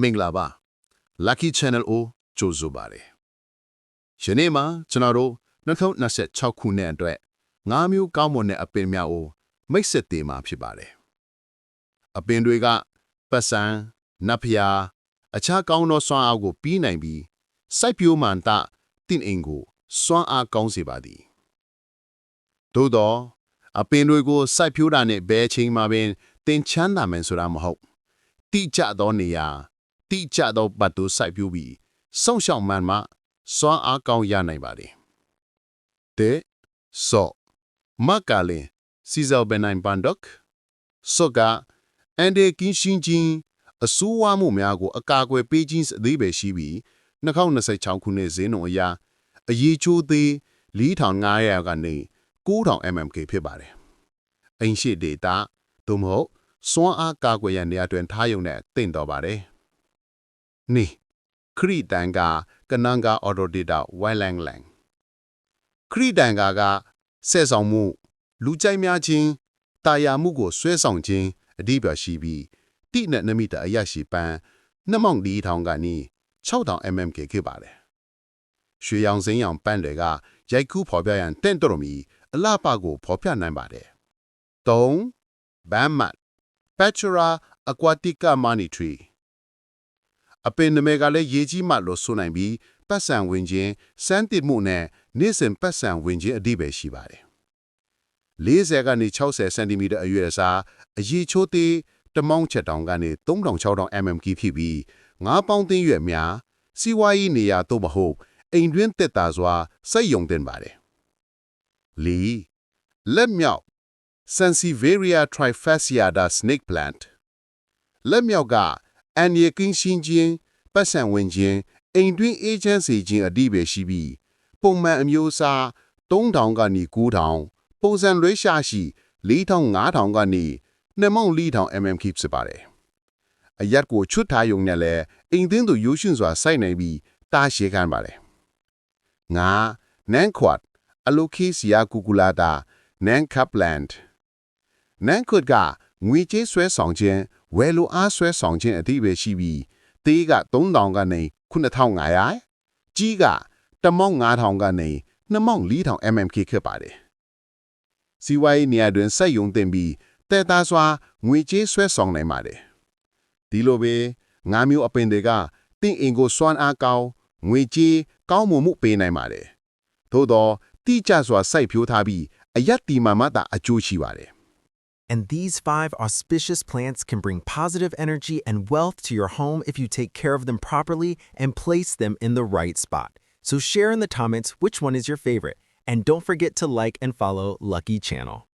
မင်္ဂလာပါ Lucky Channel ကိုကြိုဆိုပါတယ်ယနေ့မှာကျွန်တော်တို့2026ခုနှစ်အတွက်၅မျိုးကောင်းမွန်တဲ့အပင်များကိုမိတ်ဆက်သေးမှာဖြစ်ပါတယ်အပင်တွေကပတ်စံနတ်ဖျားအခြားကောင်းသောစွမ်းအားကိုပြီးနိုင်ပြီးစိုက်ပျိုးမှန်တတင့်အင်ကိုစွမ်းအားကောင်းစေပါသည်သို့တော့အပင်တွေကိုစိုက်ပျိုးတာနဲ့ဘယ်အချိန်မှပင်တင်ချမ်းသာမယ်ဆိုတာမဟုတ်တိကျသောနေရာ တိကျသောပတ်တူစိုက်ပျိုးပြီးစောင့်ရှောက်မှန်မှစွမ်းအားကောင်းရနိုင်ပါလေတဲ့ဆော့မကလင်စီဇယ်ဘန်နိုင်ပန်ဒက်ဆော့ကအန်ဒေကင်းရှင်းချင်းအစိုးရမှုများကိုအကာအကွယ်ပေးခြင်းအသေးပဲရှိပြီး2026ခုနှစ်ဇင်းုံအရာအရေးချိုးသေး4500ကနေ9000 mmk ဖြစ်ပါတယ်။အင်ရှိဒေတာသို့မဟုတ်စွမ်းအားကာကွယ်ရန်နေရာတွင်ထားရုံနဲ့တင့်တော်ပါတယ်။ နီခရီတန်ကကနန်ကအော်တိုဒေတာဝိုင်လန်လန်ခရီတန်ကကဆဲဆောင်မှု လူကြိုက်များခြင်းတာယာမှုကိုဆွဲဆောင်ခြင်းအဓိပ္ပာယ်ရှိပြီးတိနဲ့နမိတအရရှိပန်းနှမောင်ဒီထောင်ကနီ6000 mmk ဖြစ်ပါတယ်။ရွှေရောင်စင်းရောင်ပန်းတွေကရိုက်ကူးဖော်ပြရန်တင့်တော်မီအလှပကိုဖော်ပြနိုင်ပါတယ်။3ဘမ်မတ် Petra aquatica monitory အပင်နမဲကလည်းရေကြီးမှလို့ဆိုနိုင်ပြီးပတ်စံဝင်ခြင်းစမ်းတစ်မှုနဲ့နေ့စဉ်ပတ်စံဝင်ခြင်းအဓိပ္ပာယ်ရှိပါတယ်40ကနေ60စင်တီမီတာအရွယ်အစားအရေးချိုးသေးတမောင်းချက်တောင်ကနေ3600 mm ဖြစ်ပြီး9ပေါင်းသိန်းရွယ်များစီဝါယီနေရာသို့မဟုတ်အိမ်တွင်းတက်တာစွာစိတ်ယုံတင်ပါတယ်လီလက်မြောက် Sansevieria trifasciata snake plant လက်မြောက်က အန်ရကင်းရှင်းခြင်းပတ်စံဝင်ခြင်းအိမ်တွင်းအေဂျင့်စီခြင်းအဓိပ္ပာယ်ရှိပြီးပုံမှန်အမျိုးအစား3000ကနေ9000ပုံစံလွှဲရှာရှိ4000 5000ကနေ2400 mm ဖြစ်ပါတယ်အရက်ကိုချွတ်ထားရုံနဲ့လည်းအိမ်သင်းသူရိုးရှင်စွာစိုက်နိုင်ပြီးတားရှည်ခံပါတယ်ငါနန်ခွတ်အလိုခီစီယာကူကူလာတာနန်ကပ်လန် နန်ခွတ်ကငွေကြေးဆွဲဆောင်ခြင်းဝယ်လိုအားဆွဲဆောင်ခြင်းအသည့်ပဲရှိပြီးသေးက3000ကနေ9500ကြီးက15000ကနေ24000 mmk ခက်ပါတယ်စီဝိုင်းနေရာတွင်စက်ယုံတင်ပြီးတဲသားစွာငွေကြေးဆွဲဆောင်နိုင်ပါတယ်ဒီလိုပဲငါးမျိုးအပင်တွေကတင့်အင်ကိုစွမ်းအားကောင်းငွေကြေးကောင်းမွန်မှုပေးနိုင်ပါတယ်သို့တော့တိကျစွာစိုက်ဖြိုးထားပြီးအယက်တီမာမတာအကျိုးရှိပါတယ် And these five auspicious plants can bring positive energy and wealth to your home if you take care of them properly and place them in the right spot. So share in the comments which one is your favorite. And don't forget to like and follow Lucky Channel.